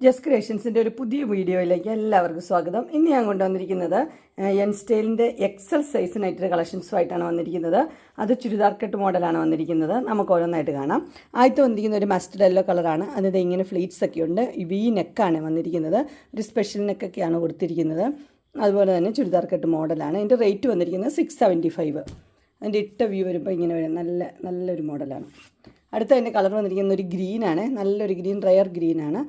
ജസ് ക്രിയേഷൻസിന്റെ ഒരു പുതിയ വീഡിയോയിലേക്ക് എല്ലാവർക്കും സ്വാഗതം. ഇന്ന് ഞാൻ കൊണ്ടുവന്നിരിക്കുന്നത് എൻ സ്റ്റൈലിന്റെ എക്സൽ സൈസിനായിട്ടൊരു കളക്ഷൻസുമായിട്ടാണ് വന്നിരിക്കുന്നത്. അത് ചുരിദാർ കട്ട് മോഡലാണ് വന്നിരിക്കുന്നത്. നമുക്ക് ഓരോന്നായിട്ട് കാണാം. ആദ്യത്തെ വന്നിരിക്കുന്ന ഒരു മസ്റ്റർഡ് യെല്ലോ കളറാണ്. അതിന്റെ ഇങ്ങനെ ഫ്ലീറ്റ്സ് ഒക്കെ ഉണ്ട്. വി നെക്കാണ് വന്നിരിക്കുന്നത്. ഒരു സ്പെഷ്യൽ നെക്കൊക്കെയാണ് കൊടുത്തിരിക്കുന്നത്. അതുപോലെ തന്നെ ചുരിദാർ കട്ട് മോഡലാണ്. അതിന്റെ റേറ്റ് വന്നിരിക്കുന്നത് സിക്സ് സെവന്റി ഫൈവ് അതിന്റെ ഇട്ട വ്യൂ വരുമ്പോൾ ഇങ്ങനെ വരും. നല്ല നല്ലൊരു മോഡലാണ്. അടുത്ത അതിന്റെ കളർ വന്നിരിക്കുന്ന ഒരു ഗ്രീനാണ്. നല്ലൊരു ഗ്രീൻ റയർ ഗ്രീനാണ്.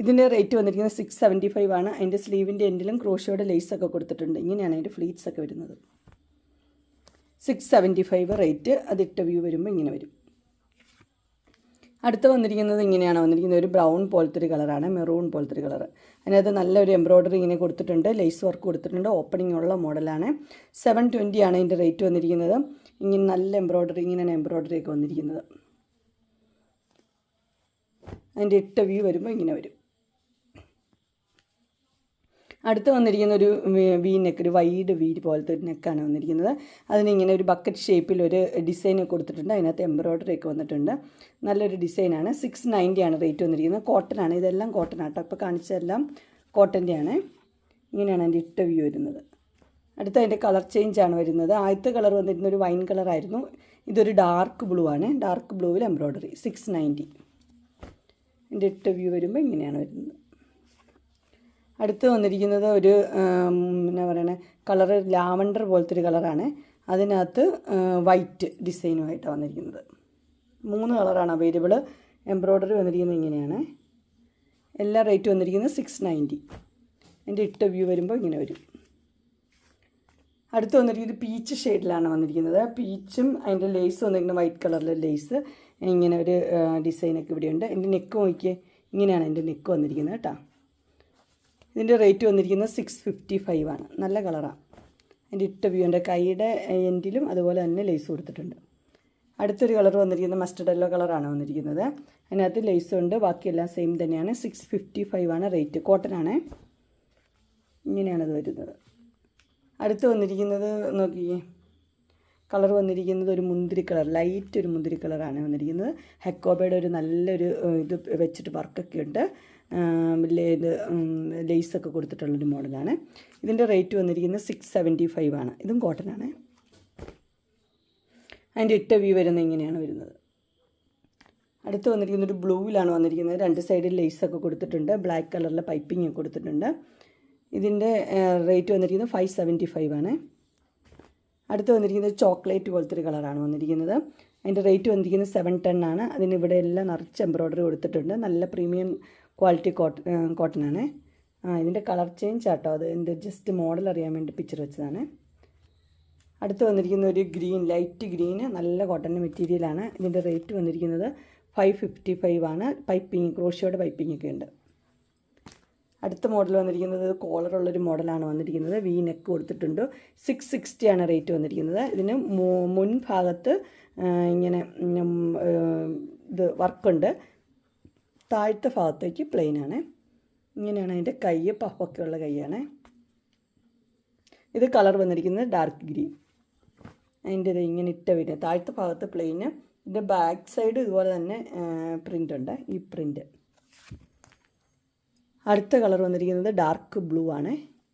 ഇതിന്റെ റേറ്റ് വന്നിരിക്കുന്നത് സിക്സ് സെവന്റി ഫൈവ് ആണ്. അതിന്റെ സ്ലീവിന്റെ എൻഡിലും ക്രോഷോയുടെ ലേസ് ഒക്കെ കൊടുത്തിട്ടുണ്ട്. ഇങ്ങനെയാണ് അതിന്റെ ഫ്ലീറ്റ്സ് ഒക്കെ വരുന്നത്. സിക്സ് സെവന്റി ഫൈവ് റേറ്റ് അതിട്ട വ്യൂ വരുമ്പോൾ ഇങ്ങനെ വരും. അടുത്ത് വന്നിരിക്കുന്നത് ഇങ്ങനെയാണ്. വന്നിരിക്കുന്നത് ഒരു ബ്രൗൺ പോലത്തെ ഒരു കളറാണ് മെറൂൺ പോലത്തെ ഒരു കളർ അതിനകത്ത് നല്ലൊരു എംബ്രോയ്ഡറി ഇങ്ങനെ കൊടുത്തിട്ടുണ്ട്. ലേസ് വർക്ക് കൊടുത്തിട്ടുണ്ട്. ഓപ്പണിംഗ് ഉള്ള മോഡലാണ് സെവൻ ട്വന്റി ആണ് ഇതിന്റെ റേറ്റ് വന്നിരിക്കുന്നത്. ഇങ്ങനെ നല്ല എംബ്രോയ്ഡറി ഇങ്ങനെയാണ് എംബ്രോയ്ഡറി ഒക്കെ വന്നിരിക്കുന്നത്. അതിന്റെ ഇട്ട വ്യൂ വരുമ്പോൾ ഇങ്ങനെ വരും. അടുത്ത് വന്നിരിക്കുന്ന ഒരു വി നെക്ക് ഒരു വൈഡ് വി പോലത്തെ ഒരു നെക്കാണ് വന്നിരിക്കുന്നത്. അതിനിങ്ങനെ ഒരു ബക്കറ്റ് ഷേപ്പിൽ ഒരു ഡിസൈൻ കൊടുത്തിട്ടുണ്ട്. അതിനകത്ത് എംബ്രോയ്ഡറി ഒക്കെ വന്നിട്ടുണ്ട്. നല്ലൊരു ഡിസൈനാണ് സിക്സ് നയന്റിയാണ് റേറ്റ് വന്നിരിക്കുന്നത്. കോട്ടൺ ആണ്. ഇതെല്ലാം കോട്ടൺ ആട്ടോ അപ്പോൾ കാണിച്ചതെല്ലാം കോട്ടന്റെ ആണ്. ഇങ്ങനെയാണ് അതിന്റെ ഇട്ട വ്യൂ വരുന്നത്. അടുത്ത അതിന്റെ കളർ ചേഞ്ച് ആണ് വരുന്നത്. ആദ്യത്തെ കളർ വന്നിരുന്ന ഒരു വൈൻ കളറായിരുന്നു ഇതൊരു ഡാർക്ക് ബ്ലൂ ആണ്. ഡാർക്ക് ബ്ലൂവിൽ എംബ്രോയ്ഡറി സിക്സ് നയന്റി എന്റെ ഇട്ട വ്യൂ വരുമ്പോൾ ഇങ്ങനെയാണ് വരുന്നത്. അടുത്ത് വന്നിരിക്കുന്നത് ഒരു എന്നാ പറയണേ കളറ് ലാവണ്ടർ പോലത്തെ ഒരു കളറാണ്. അതിനകത്ത് വൈറ്റ് ഡിസൈനുമായിട്ടാണ് വന്നിരിക്കുന്നത്. മൂന്ന് കളറാണ് അവൈലബിൾ എംബ്രോയ്ഡറി വന്നിരിക്കുന്നത് ഇങ്ങനെയാണ്. എല്ലാ റേറ്റ് വന്നിരിക്കുന്നത് സിക്സ് നയന്റി എന്റെ ഇട്ട വ്യൂ വരുമ്പോൾ ഇങ്ങനെ വരും. അടുത്ത് വന്നിരിക്കുന്നത് പീച്ച് ഷെയ്ഡിലാണ് വന്നിരിക്കുന്നത്. പീച്ചും അതിന്റെ ലേസ് വന്നിരിക്കുന്നത് വൈറ്റ് കളറിലെ ലേസ്. ഇങ്ങനെ ഒരു ഡിസൈനൊക്കെ ഇവിടെയുണ്ട്. എന്റെ നെക്ക് നോക്കിയേ ഇങ്ങനെയാണ് എന്റെ നെക്ക് വന്നിരിക്കുന്നത് കേട്ടോ. ഇതിന്റെ റേറ്റ് വന്നിരിക്കുന്നത് സിക്സ് ഫിഫ്റ്റി ഫൈവ് ആണ്. നല്ല കളറാണ് അതിന്റെ ഇട്ട വ്യൂ എന്റെ കൈയുടെ എൻഡിലും അതുപോലെ തന്നെ ലേസ് കൊടുത്തിട്ടുണ്ട്. അടുത്തൊരു കളർ വന്നിരിക്കുന്നത് മസ്റ്റർഡ് യെല്ലോ കളറാണ് വന്നിരിക്കുന്നത്. അതിനകത്ത് ലേസ് ഉണ്ട്. ബാക്കിയെല്ലാം സെയിം തന്നെയാണ്. സിക്സ് ഫിഫ്റ്റി ഫൈവ് ആണ് റേറ്റ് കോട്ടൺ ആണ്. ഇങ്ങനെയാണത് വരുന്നത്. അടുത്ത് വന്നിരിക്കുന്നത് നോക്കിയേ. കളർ വന്നിരിക്കുന്നത് ഒരു മുന്തിരി കളർ ലൈറ്റ് ഒരു മുന്തിരി കളറാണ് വന്നിരിക്കുന്നത്. ഹെക്കോബയുടെ ഒരു നല്ലൊരു ഇത് വെച്ചിട്ട് വർക്കൊക്കെ ഉണ്ട്. ഇത് ലേസൊക്കെ കൊടുത്തിട്ടുള്ളൊരു മോഡലാണ് ഇതിന്റെ റേറ്റ് വന്നിരിക്കുന്നത് സിക്സ് സെവന്റി ഫൈവ് ആണ്. ഇതും കോട്ടനാണ് അതിന്റെ ഇട്ട വ്യൂ വരുന്നത് ഇങ്ങനെയാണ് വരുന്നത്. അടുത്ത് വന്നിരിക്കുന്നത് ഒരു ബ്ലൂവിലാണ് വന്നിരിക്കുന്നത്. രണ്ട് സൈഡിൽ ലേസൊക്കെ കൊടുത്തിട്ടുണ്ട്. ബ്ലാക്ക് കളറിലെ പൈപ്പിംഗ് കൊടുത്തിട്ടുണ്ട്. ഇതിന്റെ റേറ്റ് വന്നിരിക്കുന്നത് ഫൈവ് സെവന്റി ഫൈവ് ആണ്. അടുത്ത് വന്നിരിക്കുന്നത് ചോക്ലേറ്റ് പോലത്തെ ഒരു കളറാണ് വന്നിരിക്കുന്നത്. അതിന്റെ റേറ്റ് വന്നിരിക്കുന്നത് സെവൻ ടെൻ ആണ്. അതിന് ഇവിടെ എല്ലാം നിറച്ച് എംബ്രോയ്ഡറി കൊടുത്തിട്ടുണ്ട്. നല്ല പ്രീമിയം ക്വാളിറ്റി കോട്ടൺ കോട്ടൺ ആണ്. ആ ഇതിന്റെ കളർ ചേഞ്ച് ആട്ടോ. അത് എന്റെ ജസ്റ്റ് മോഡൽ അറിയാൻ വേണ്ടി പിക്ചർ വെച്ചതാണ്. അടുത്ത് വന്നിരിക്കുന്ന ഒരു ഗ്രീൻ ലൈറ്റ് ഗ്രീൻ നല്ല കോട്ടന്റെ മെറ്റീരിയലാണ് ഇതിന്റെ റേറ്റ് വന്നിരിക്കുന്നത് ഫൈവ് ഫിഫ്റ്റി ഫൈവ് ആണ്. പൈപ്പിംഗ് ക്രോഷിയോടെ പൈപ്പിംഗ് ഒക്കെ ഉണ്ട്. അടുത്ത മോഡൽ വന്നിരിക്കുന്നത് കോളറുള്ളൊരു മോഡലാണ് വന്നിരിക്കുന്നത്. വി നെക്ക് കൊടുത്തിട്ടുണ്ട്. സിക്സ് സിക്സ്റ്റിയാണ് റേറ്റ് വന്നിരിക്കുന്നത്. ഇതിന് മുൻഭാഗത്ത് ഇങ്ങനെ ഇത് വർക്കുണ്ട്. താഴത്തെ ഭാഗത്തേക്ക് പ്ലെയിനാണ് ഇങ്ങനെയാണ് അതിന്റെ കൈ പഫൊക്കെ ഉള്ള കൈയാണ് ഇത് കളർ വന്നിരിക്കുന്നത് ഡാർക്ക് ഗ്രീൻ അതിന്റെ ഇത് ഇങ്ങനെ ഇട്ട വരുന്നത് താഴത്തെ ഭാഗത്ത് പ്ലെയിന് ഇതിന്റെ ബാക്ക് സൈഡ് ഇതുപോലെ തന്നെ പ്രിന്റ് ഉണ്ട്. ഈ പ്രിന്റ് അടുത്ത കളർ വന്നിരിക്കുന്നത് ഡാർക്ക് ബ്ലൂ ആണ്.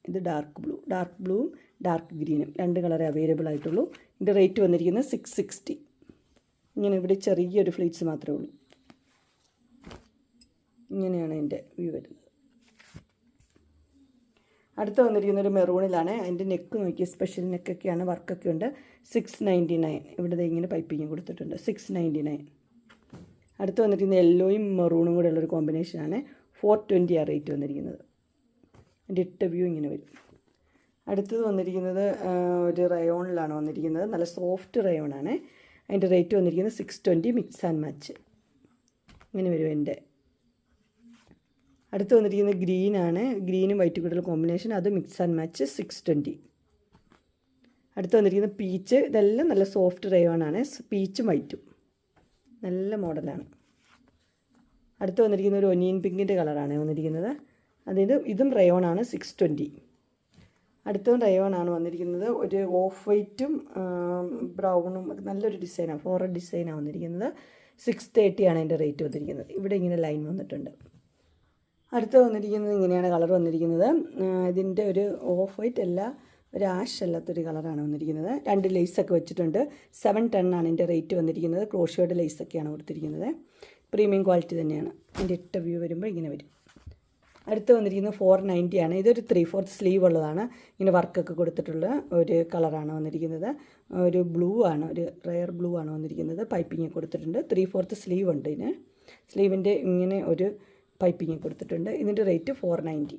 ഇത് ഡാർക്ക് ബ്ലൂ ഡാർക്ക് ബ്ലൂവും ഡാർക്ക് ഗ്രീനും. രണ്ട് കളറേ അവൈലബിൾ ആയിട്ടുള്ളൂ. ഇതിന്റെ റേറ്റ് വന്നിരിക്കുന്നത് സിക്സ് സിക്സ്റ്റി ഇങ്ങനെ ഇവിടെ ചെറിയൊരു ഫ്ലീറ്റ്സ് മാത്രമേ ഉള്ളൂ. ഇങ്ങനെയാണ് എന്റെ വ്യൂ വരുന്നത്. അടുത്ത വന്നിരിക്കുന്ന ഒരു മെറൂണിലാണ്. അതിന്റെ നെക്ക് നോക്കി സ്പെഷ്യൽ നെക്കൊക്കെയാണ് വർക്കൊക്കെ ഉണ്ട്. സിക്സ് നയന്റി നയൻ ഇവിടെ ഇങ്ങനെ പൈപ്പിങ് കൊടുത്തിട്ടുണ്ട്. സിക്സ് നയന്റി നയൻ അടുത്ത് വന്നിരിക്കുന്ന യെല്ലോയും മെറൂണും കൂടെ ഉള്ളൊരു കോമ്പിനേഷനാണ് ഫോർ ട്വന്റി ആ റേറ്റ് വന്നിരിക്കുന്നത്. അതിന്റെ ഇട്ട വ്യൂ ഇങ്ങനെ വരും. അടുത്തത് വന്നിരിക്കുന്നത് ഒരു റയോണിലാണ് വന്നിരിക്കുന്നത്. നല്ല സോഫ്റ്റ് റയോണാണ്. അതിന്റെ റേറ്റ് വന്നിരിക്കുന്നത് six twenty mix and match. ഇങ്ങനെ വരും എന്റെ. അടുത്ത് വന്നിരിക്കുന്നത് ഗ്രീനാണ്. ഗ്രീനും വൈറ്റ് കൂടുതൽ കോമ്പിനേഷൻ. അത് mix and match six twenty അടുത്ത് വന്നിരിക്കുന്നത് പീച്ച്. ഇതെല്ലാം നല്ല സോഫ്റ്റ് റയോണാണ്. പീച്ചും വൈറ്റും. നല്ല മോഡലാണ്. അടുത്ത് വന്നിരിക്കുന്ന ഒരു ഒനിയൻ പിങ്കിന്റെ കളറാണ് വന്നിരിക്കുന്നത്. അതായത് ഇതും റയോൺ ആണ് സിക്സ് ട്വന്റി അടുത്തതും റയോൺ ആണ് വന്നിരിക്കുന്നത്. ഒരു ഓഫ് വൈറ്റും ബ്രൗണും നല്ലൊരു ഡിസൈനാണ് ഫോറ ഡിസൈനാണ് വന്നിരിക്കുന്നത്. സിക്സ് തേർട്ടിയാണ് അതിന്റെ റേറ്റ് വന്നിരിക്കുന്നത്. ഇവിടെ ഇങ്ങനെ ലൈൻ വന്നിട്ടുണ്ട്. അടുത്ത് വന്നിരിക്കുന്നത് ഇങ്ങനെയാണ് കളർ വന്നിരിക്കുന്നത്. ഇതിന്റെ ഒരു ഓഫ് വൈറ്റ് അല്ല ഒരു ആഷ് അല്ലാത്തൊരു കളറാണ് വന്നിരിക്കുന്നത്. രണ്ട് ലേസൊക്കെ വെച്ചിട്ടുണ്ട്. സെവൻ ടെണ്ണാണ് ഇതിന്റെ റേറ്റ് വന്നിരിക്കുന്നത്. ക്രോഷിയോയുടെ ലേസൊക്കെയാണ് കൊടുത്തിരിക്കുന്നത്. പ്രീമിയം ക്വാളിറ്റി തന്നെയാണ്. അതിന്റെ ഇട്ട വ്യൂ വരുമ്പോൾ ഇങ്ങനെ വരും. അടുത്ത് വന്നിരിക്കുന്നത് ഫോർ നയന്റി ആണ്. ഇതൊരു ത്രീ ഫോർത്ത് സ്ലീവ് ഉള്ളതാണ്. ഇങ്ങനെ വർക്കൊക്കെ കൊടുത്തിട്ടുള്ള ഒരു കളറാണ് വന്നിരിക്കുന്നത്. ഒരു ബ്ലൂ ആണ് ഒരു റയർ ബ്ലൂ ആണ് വന്നിരിക്കുന്നത്. പൈപ്പിങ് കൊടുത്തിട്ടുണ്ട്. ത്രീ ഫോർത്ത് സ്ലീവ് ഉണ്ട് ഇതിന്. സ്ലീവിന്റെ ഇങ്ങനെ ഒരു പൈപ്പിങ് കൊടുത്തിട്ടുണ്ട്. ഇതിന്റെ റേറ്റ് ഫോർ നയന്റി